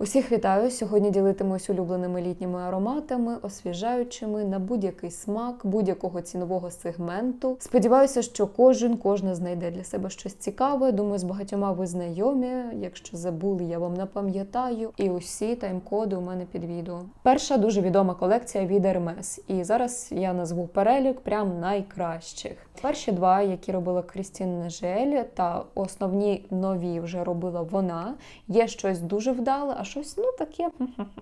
Усіх вітаю! Сьогодні ділитимусь улюбленими літніми ароматами, освіжаючими на будь-який смак, будь-якого цінового сегменту. Сподіваюся, що кожен, кожна знайде для себе щось цікаве. Думаю, з багатьома ви знайомі. Якщо забули, я вам напам'ятаю. І усі тайм-коди у мене під відео. Перша дуже відома колекція від Hermes. І зараз я назву перелік прям найкращих. Перші два, які робила Крістін Нежель, та основні нові вже робила вона. Є щось дуже вдале, щось ну таке.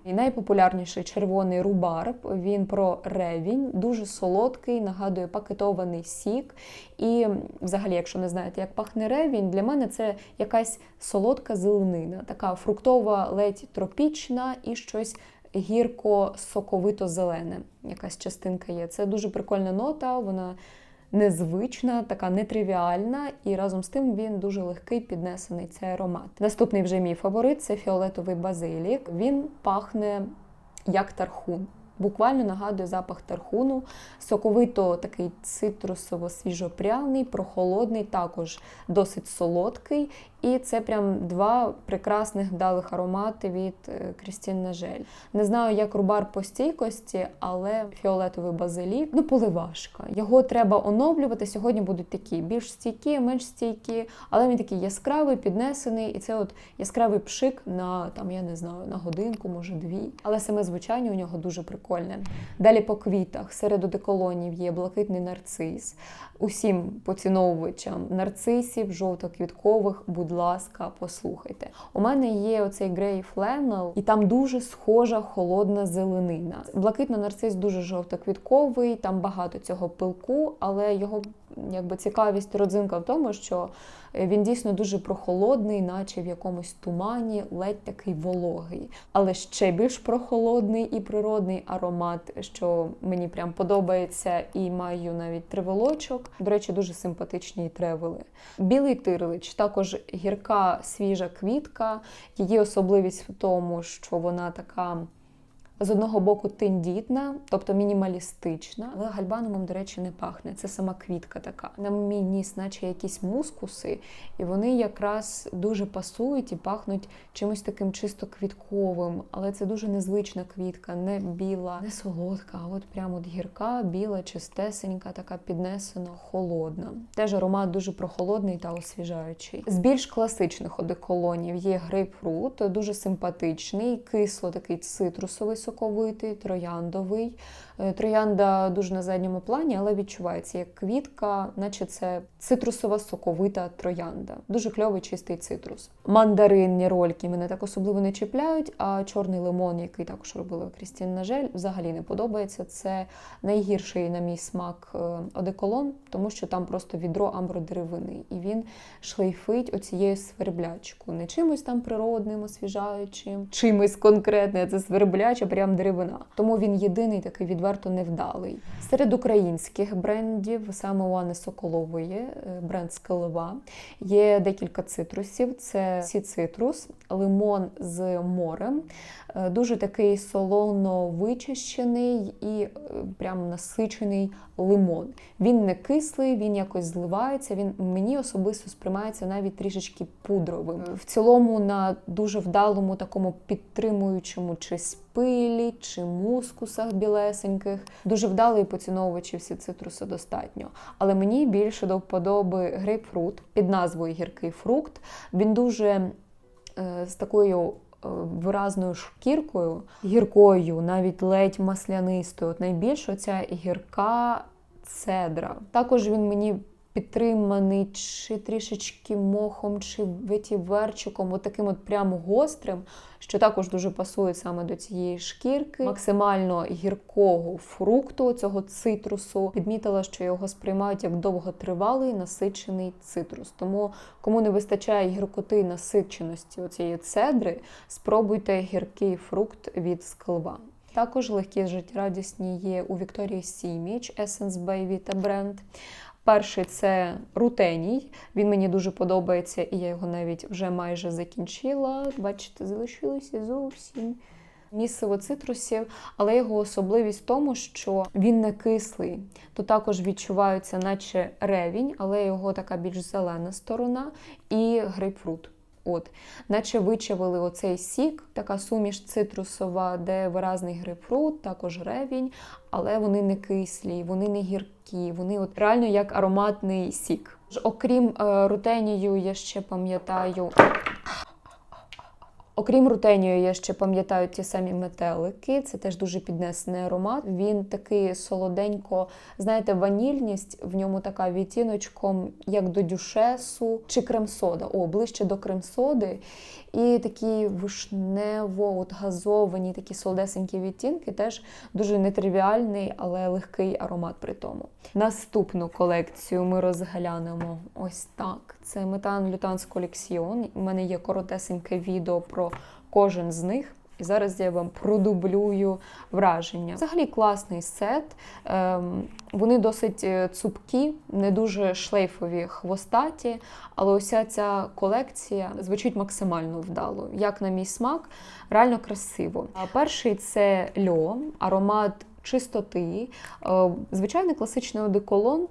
І найпопулярніший червоний рубарб. Він про ревінь, дуже солодкий, нагадує пакетований сік. І, взагалі, якщо не знаєте, як пахне ревінь, для мене це якась солодка зеленина, така фруктова, ледь тропічна і щось. Гірко-соковито-зелене, якась частинка є. Це дуже прикольна нота, вона незвична, така нетривіальна, і разом з тим він дуже легкий, піднесений цей аромат. Наступний вже мій фаворит це фіолетовий базилік. Він пахне як тархун. Буквально нагадує запах тархуну, соковито такий цитрусово-свіжопряний, прохолодний, також досить солодкий. І це прям два прекрасних вдалих аромати від е, Крістін Нажель. Не знаю, як рубар по стійкості, але фіолетовий базилік, ну поливашка. Його треба оновлювати. Сьогодні будуть такі більш стійкі, менш стійкі, але він такий яскравий, піднесений, і це от яскравий пшик на там, я не знаю, на годинку, може дві. Але саме звучання у нього дуже прикольне. Далі по квітах серед одеколонів є блакитний нарцис. Усім поціновувачам нарцисів, жовтоквіткових, будь ласка, послухайте. У мене є оцей грей фленел, і там дуже схожа холодна зеленина. Блакитний нарцис дуже жовтоквітковий, там багато цього пилку, але його якби цікавість родзинка в тому, що він дійсно дуже прохолодний, наче в якомусь тумані, ледь такий вологий. Але ще більш прохолодний і природний аромат, що мені прям подобається, і маю навіть тривелочок. До речі, дуже симпатичні тревели. Білий тирлич також гірка свіжа квітка. Її особливість в тому, що вона така. З одного боку тендітна, тобто мінімалістична, але гальбанумом, до речі, не пахне. Це сама квітка така. На мій ніс, наче якісь мускуси, і вони якраз дуже пасують і пахнуть чимось таким чисто квітковим. Але це дуже незвична квітка, не біла, не солодка, а от прямо от гірка, біла, чистесенька, така піднесена, холодна. Теж аромат дуже прохолодний та освіжаючий. З більш класичних одеколонів є грейпфрут, дуже симпатичний, кисло такий цитрусовий соковитий, трояндовий. Е, Троянда дуже на задньому плані, але відчувається як квітка, наче це цитрусова соковита троянда. Дуже кльовий чистий цитрус. Мандаринні рольки мене так особливо не чіпляють, а чорний лимон, який також робила Крістін Нажель, взагалі не подобається. Це найгірший, на мій смак, е, одеколон, тому що там просто відро амбродеревини. І він шлейфить оцією сверблячкою. Не чимось там природним, освіжаючим, чимось конкретне. Це свербляча, прям деревина. Тому він єдиний такий відверто невдалий. Серед українських брендів, саме у Анни Соколової, е, бренд Скелева, є декілька цитрусів: це сі цитрус, лимон з морем. Е, Дуже такий солоно вичищений і е, прям насичений лимон. Він не кислий, він якось зливається. Він мені особисто сприймається навіть трішечки пудровим. В цілому на дуже вдалому такому підтримуючому чи спилі, чи мускусах білесеньких. Дуже вдалий поціновувачі всі цитруси достатньо. Але мені більше до вподоби грейпфрут під назвою гіркий фрукт. Він дуже е, з такою е, виразною шкіркою, гіркою, навіть ледь маслянистою. От найбільше ця гірка цедра. Також він мені підтриманий чи трішечки мохом, чи ветіверчиком, от таким от прямо гострим, що також дуже пасує саме до цієї шкірки, максимально гіркого фрукту, цього цитрусу. Підмітила, що його сприймають як довготривалий насичений цитрус. Тому, кому не вистачає гіркоти насиченості цієї цедри, спробуйте гіркий фрукт від склва. Також легкі життєрадісні є у Вікторії Сіміч, Essence Baby та бренд. Перший це рутеній. Він мені дуже подобається, і я його навіть вже майже закінчила. Бачите, залишилося зовсім місцево цитрусів, але його особливість в тому, що він не кислий. то також відчувається, наче ревінь, але його така більш зелена сторона, і грейпфрут. От, наче вичавили оцей сік, така суміш цитрусова, де виразний грейпфрут, також ревінь, але вони не кислі, вони не гіркі, вони от реально як ароматний сік. Окрім е, рутенію, я ще пам'ятаю. Окрім рутенію, я ще пам'ятаю ті самі метелики. Це теж дуже піднесений аромат. Він такий солоденько, знаєте, ванільність в ньому така відтіночком, як до дюшесу чи крем-сода. О, ближче до крем-соди. І такі вишнево, от газовані, такі солодесенькі відтінки, теж дуже нетривіальний, але легкий аромат при тому. Наступну колекцію ми розглянемо ось так. Це метан Лютанс Колекціон. У мене є коротесеньке відео про кожен з них. І зараз я вам продублюю враження. Взагалі класний сет. Ем, вони досить е, цупкі, не дуже шлейфові, хвостаті, але уся ця колекція звучить максимально вдало. Як на мій смак, реально красиво. А перший це льо, аромат чистоти, е, звичайний класичний одеколон.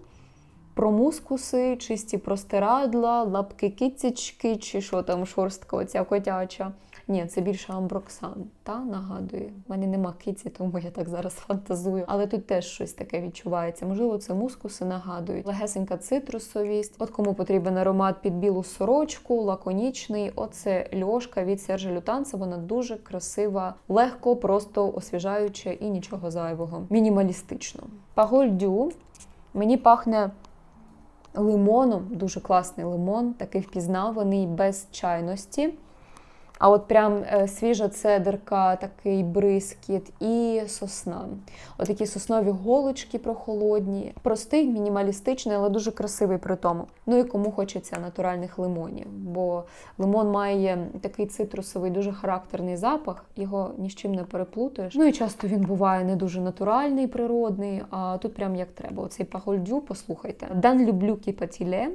Про мускуси, чисті простирадла, лапки кицічки, чи що там шорстка оця котяча. Ні, це більше амброксан, та нагадую. У мене нема киці, тому я так зараз фантазую. Але тут теж щось таке відчувається. Можливо, це мускуси нагадують. Легесенька цитрусовість. От кому потрібен аромат під білу сорочку, лаконічний. Оце льошка від Сержа Лютанца. Вона дуже красива, легко, просто освіжаюча і нічого зайвого. Мінімалістично. Пагольдю мені пахне. Лимоном, дуже класний лимон, такий впізнаваний без чайності. А от прям е, свіжа цедерка, такий бризкіт і сосна. Отакі соснові голочки прохолодні. Простий, мінімалістичний, але дуже красивий при тому. Ну і кому хочеться натуральних лимонів, бо лимон має такий цитрусовий, дуже характерний запах, його ні з чим не переплутаєш. Ну і часто він буває не дуже натуральний, природний, а тут прям як треба. Оцей пагольдю, послухайте. Дан люблю кіпатіле.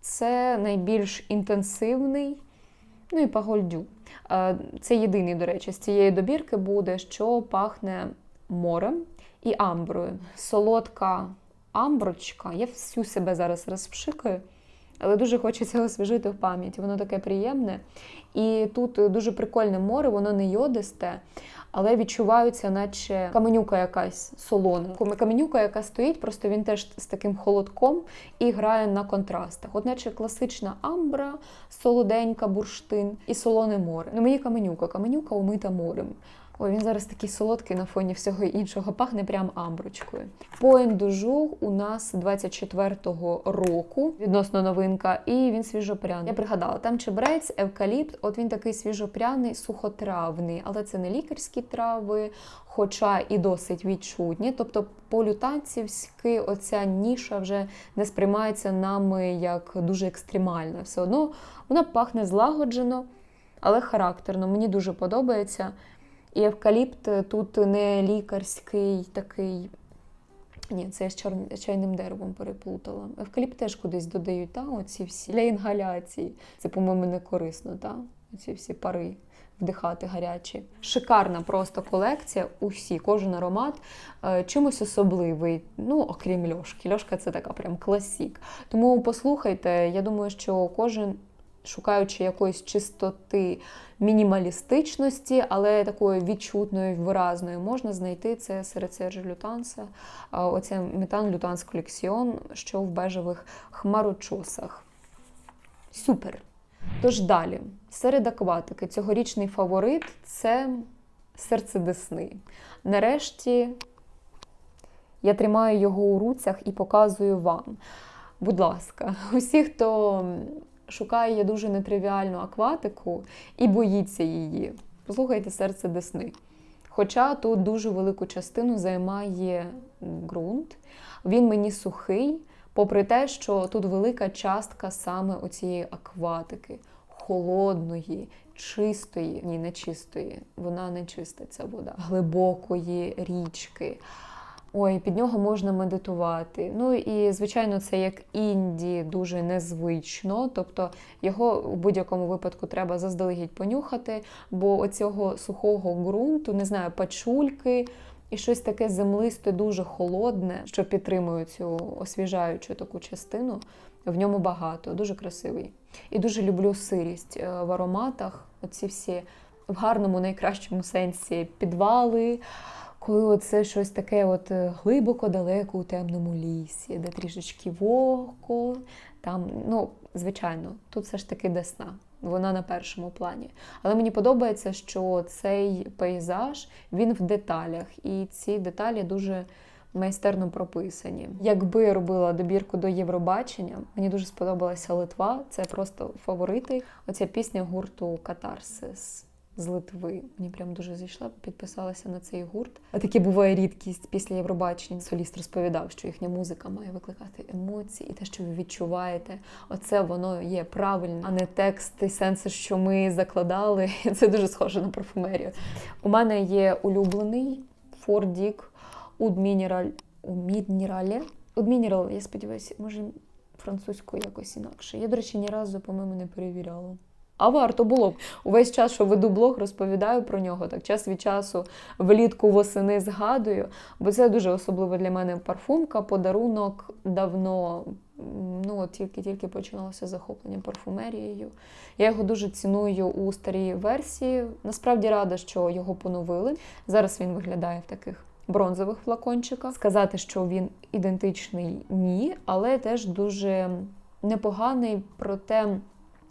Це найбільш інтенсивний. Ну і пагольдю. Е, це єдиний, до речі, з цієї добірки буде, що пахне морем і амброю. Солодка амброчка. Я всю себе зараз розпшикаю, але дуже хочеться освіжити в пам'яті. Воно таке приємне. І тут дуже прикольне море, воно не йодисте. Але відчуваються, наче каменюка якась солона. Каменюка, яка стоїть, просто він теж з таким холодком і грає на контрастах. От наче класична амбра, солоденька бурштин і солоне море. Ну мені каменюка, каменюка умита морем. Ой, він зараз такий солодкий на фоні всього іншого, пахне прям амброчкою. Поен дужу у нас 24-го року, відносно новинка, і він свіжопряний. Я пригадала, там чебрець, евкаліпт, от він такий свіжопряний, сухотравний, але це не лікарські трави, хоча і досить відчутні. Тобто полютанцівськи оця ніша вже не сприймається нами як дуже екстремальна. Все одно вона пахне злагоджено, але характерно. Мені дуже подобається. І евкаліпт тут не лікарський такий. Ні, це я з чайним деревом переплутала. Евкаліпт теж кудись додають, та, оці всі для інгаляції. Це, по-моєму, не корисно, та? оці всі пари вдихати гарячі. Шикарна просто колекція. Усі, кожен аромат е, чимось особливий. Ну, окрім льошки. Льошка це така прям класік. Тому послухайте, я думаю, що кожен шукаючи якоїсь чистоти мінімалістичності, але такої відчутної, виразної, можна знайти це серед Сержа Лютанса, оце метан Лютанс Колекціон, що в бежевих хмарочосах. Супер! Тож далі, серед акватики, цьогорічний фаворит це серце Десни. Нарешті я тримаю його у руцях і показую вам. Будь ласка, усі, хто шукає дуже нетривіальну акватику і боїться її. Послухайте серце Десни. Хоча тут дуже велику частину займає ґрунт, він мені сухий, попри те, що тут велика частка саме оцієї акватики, холодної, чистої, ні, не чистої, вона не чиста, ця вода, глибокої річки. Ой, під нього можна медитувати. Ну і, звичайно, це як інді дуже незвично. Тобто його у будь-якому випадку треба заздалегідь понюхати, бо оцього сухого ґрунту, не знаю, пачульки і щось таке землисте, дуже холодне, що підтримує цю освіжаючу таку частину. В ньому багато, дуже красивий. І дуже люблю сирість е, в ароматах. Оці всі в гарному, найкращому сенсі підвали. Коли оце щось таке от е, глибоко далеко у темному лісі, де трішечки вогко, там, ну, звичайно, тут все ж таки десна. Вона на першому плані. Але мені подобається, що цей пейзаж він в деталях, і ці деталі дуже майстерно прописані. Якби робила добірку до Євробачення, мені дуже сподобалася Литва. Це просто фаворити. Оця пісня гурту Катарсис. З Литви мені прям дуже зійшла, підписалася на цей гурт. А таке буває рідкість після Євробачення. Соліст розповідав, що їхня музика має викликати емоції, і те, що ви відчуваєте, оце воно є правильно, а не тексти, сенси, що ми закладали. Це дуже схоже на парфумерію. У мене є улюблений Фордік Уд Мінераль у Мінералі. Уд я сподіваюся, може французькою якось інакше. Я, до речі, ні разу, по-моєму, не перевіряла. А варто було б. Увесь час, що веду блог, розповідаю про нього. Так час від часу влітку восени згадую, бо це дуже особливо для мене парфумка, подарунок давно. Ну, тільки-тільки починалося захоплення парфумерією. Я його дуже ціную у старій версії. Насправді рада, що його поновили. Зараз він виглядає в таких бронзових флакончиках. Сказати, що він ідентичний, ні, але теж дуже непоганий, проте.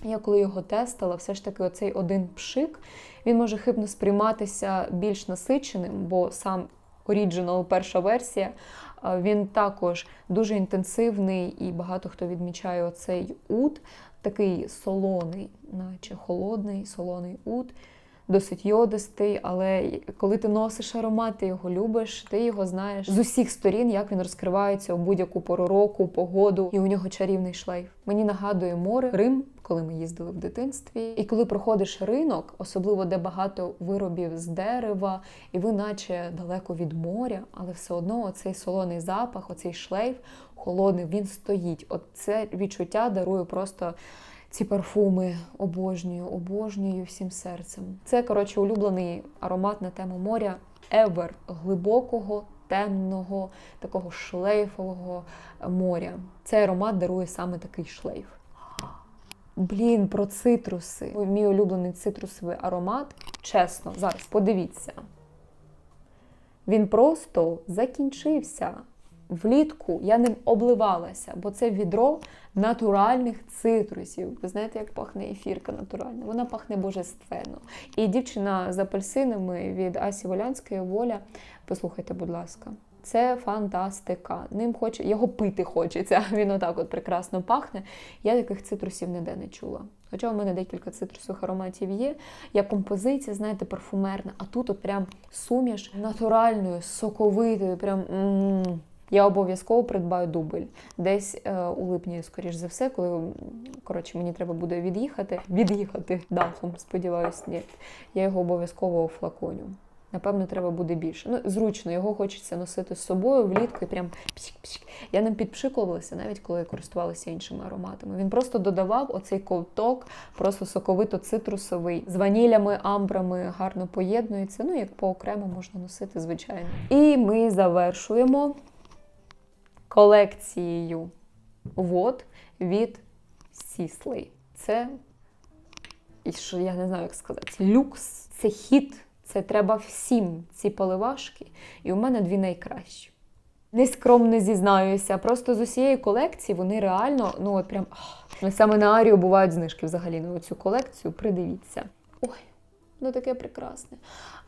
Я коли його тестила, все ж таки оцей один пшик, він може хибно сприйматися більш насиченим, бо сам оріджинал, перша версія, він також дуже інтенсивний, і багато хто відмічає оцей ут, такий солоний, наче холодний, солоний ут. Досить йодистий, але коли ти носиш аромат, ти його любиш, ти його знаєш з усіх сторін, як він розкривається у будь-яку пору року, погоду, і у нього чарівний шлейф. Мені нагадує море, Рим, коли ми їздили в дитинстві. І коли проходиш ринок, особливо де багато виробів з дерева, і ви, наче далеко від моря, але все одно оцей солоний запах, оцей шлейф холодний, він стоїть. От це відчуття дарує просто. Ці парфуми обожнюю, обожнюю всім серцем. Це, коротше, улюблений аромат на тему моря евер глибокого, темного, такого шлейфового моря. Цей аромат дарує саме такий шлейф. Блін, про цитруси. Мій улюблений цитрусовий аромат. Чесно, зараз подивіться. Він просто закінчився. Влітку я ним обливалася, бо це відро натуральних цитрусів. Ви знаєте, як пахне ефірка натуральна? Вона пахне божественно. І дівчина з апельсинами від Асі Волянської воля. Послухайте, будь ласка. Це фантастика. Ним хоче, його пити хочеться. Він отак от прекрасно пахне. Я таких цитрусів ніде не чула. Хоча у мене декілька цитрусових ароматів є. Я композиція, знаєте, парфумерна, а тут от прям суміш натуральною, соковитою, прям. М-м-м. Я обов'язково придбаю дубль. Десь е, у липні, скоріш за все, коли коротше, мені треба буде від'їхати. Від'їхати дахом, сподіваюсь, ні. Я його обов'язково флаконю. Напевно, треба буде більше. Ну, зручно, його хочеться носити з собою влітку і прям пшик-пшик. Я ним підпшикувалася, навіть коли я користувалася іншими ароматами. Він просто додавав оцей ковток, просто соковито-цитрусовий, з ванілями, амбрами гарно поєднується. Ну, як по окремо можна носити, звичайно. І ми завершуємо колекцією вод від Сіслей. Це, що я не знаю, як сказати, люкс, це хіт, це треба всім ці поливашки. І у мене дві найкращі. Нескромно зізнаюся, просто з усієї колекції вони реально, ну от прям ах. саме на Арію бувають знижки взагалі на цю колекцію. Придивіться. Ой, ну таке прекрасне.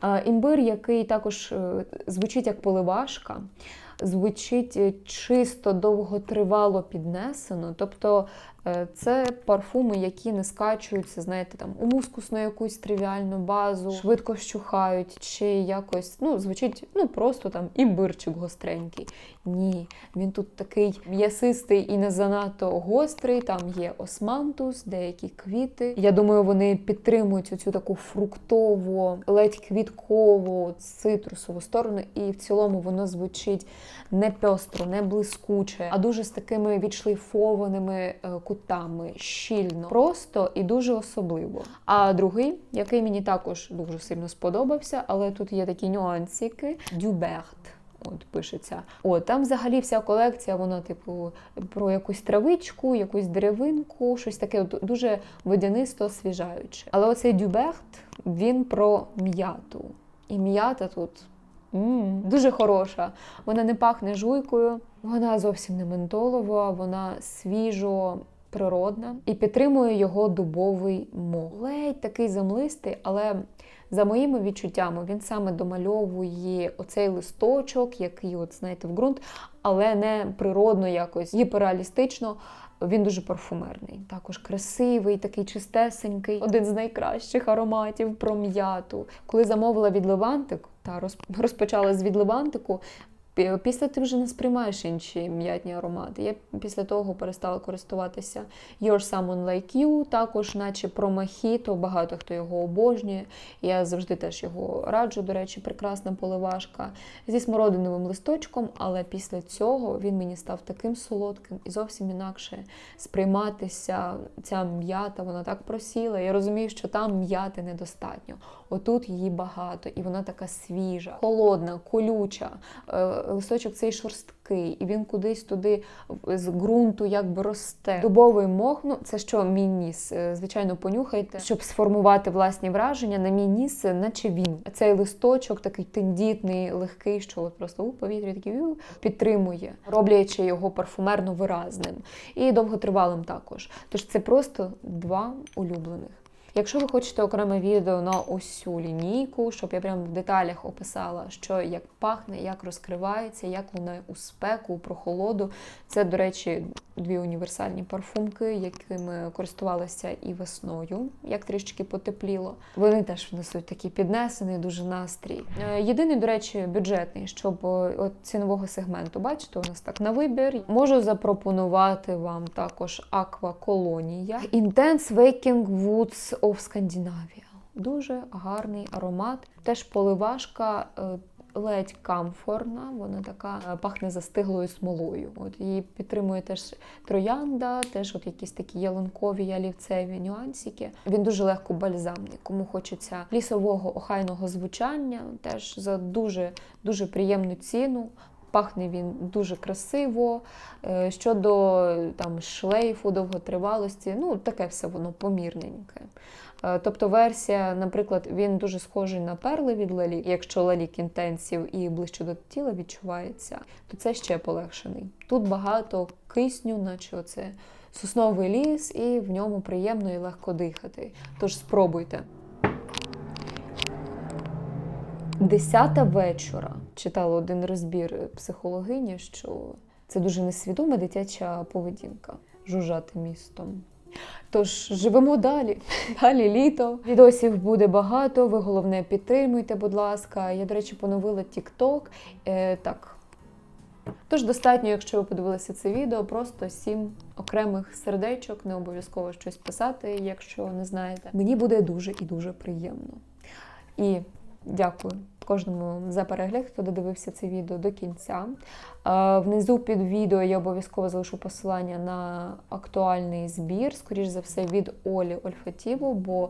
А, імбир, який також е, звучить як поливашка звучить чисто довготривало піднесено. Тобто е, це парфуми, які не скачуються, знаєте, там у мускусну якусь тривіальну базу, швидко щухають, чи якось ну, звучить ну, просто там імбирчик гостренький. Ні, він тут такий м'ясистий і не занадто гострий. Там є османтус, деякі квіти. Я думаю, вони підтримують оцю таку фруктову, ледь квіткову, цитрусову сторону, і в цілому воно звучить не пестро, не блискуче, а дуже з такими відшлейфованими е, кутами, щільно, просто і дуже особливо. А другий, який мені також дуже сильно сподобався, але тут є такі нюансики: Дюберт. От пишеться. От там взагалі вся колекція, вона, типу, про якусь травичку, якусь деревинку, щось таке от, дуже водянисто освіжаюче. Але оцей дюбехт він про м'яту. І м'ята тут м, дуже хороша. Вона не пахне жуйкою, вона зовсім не ментолова, вона свіжо. Природна і підтримує його дубовий мох. Ледь такий землистий, але за моїми відчуттями він саме домальовує оцей листочок, який, от знаєте, в ґрунт, але не природно якось гіперреалістично. Він дуже парфумерний, також красивий, такий чистесенький, один з найкращих ароматів про м'яту. Коли замовила від Левантик, та роз- розпочала з від Левантику. пі- Після ти вже не сприймаєш інші м'ятні аромати. Я після того перестала користуватися Your Someone Like You, також, наче про мохіто, багато хто його обожнює. Я завжди теж його раджу, до речі, прекрасна поливашка зі смородиновим листочком, але після цього він мені став таким солодким і зовсім інакше сприйматися. Ця м'ята, вона так просіла. Я розумію, що там м'яти недостатньо. Отут її багато, і вона така свіжа, холодна, колюча. Листочок цей шорсткий, і він кудись туди з ґрунту якби росте. Дубовий мох, ну це що мій ніс. Е, Звичайно, понюхайте, щоб сформувати власні враження. На мій ніс, е, наче він. Цей листочок такий тендітний, легкий, що от просто у повітрі такий підтримує, роблячи його парфумерно виразним і довготривалим також. Тож це просто два улюблених. Якщо ви хочете окреме відео на усю лінійку, щоб я прям в деталях описала, що як пахне, як розкривається, як вона у спеку, у прохолоду. Це, до речі, дві універсальні парфумки, якими користувалася і весною, як трішки потепліло. Вони теж внесуть такий піднесений дуже настрій. Е, Єдиний, до речі, бюджетний, щоб е, от цінового сегменту, бачите, у нас так на вибір. Можу запропонувати вам також Aqua Colonia Intense Waking Woods of Scandinavia. Дуже гарний аромат. Теж поливашка. Ледь камфорна, вона така е, пахне застиглою смолою. От її підтримує теж троянда, теж от якісь такі ялинкові ялівцеві нюансики. Він дуже легко бальзамний. Кому хочеться лісового охайного звучання, теж за дуже дуже приємну ціну. Пахне він дуже красиво. Е, Щодо там шлейфу, довготривалості, ну таке все воно помірненьке. Е, Тобто версія, наприклад, він дуже схожий на перли від Лалі. Якщо Лалік інтенсів і ближче до тіла відчувається, то це ще полегшений. Тут багато кисню, наче оце сосновий ліс, і в ньому приємно і легко дихати. Тож спробуйте. Десята вечора читала один розбір психологині, що це дуже несвідома дитяча поведінка жужжати містом. Тож живемо далі. Далі літо. Відосів буде багато. Ви головне підтримуйте, будь ласка. Я, до речі, поновила TikTok. Е, так. Тож достатньо, якщо ви подивилися це відео, просто сім окремих сердечок, не обов'язково щось писати, якщо не знаєте. Мені буде дуже і дуже приємно. І дякую кожному за перегляд, хто додивився це відео до кінця. Е, Внизу під відео я обов'язково залишу посилання на актуальний збір, скоріш за все, від Олі Ольфатіву, бо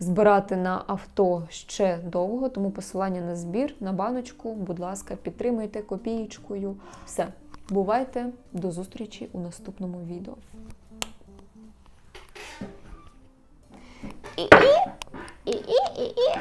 збирати на авто ще довго, тому посилання на збір, на баночку, будь ласка, підтримуйте копієчкою. Все, бувайте, до зустрічі у наступному відео. І, і, і, і, і.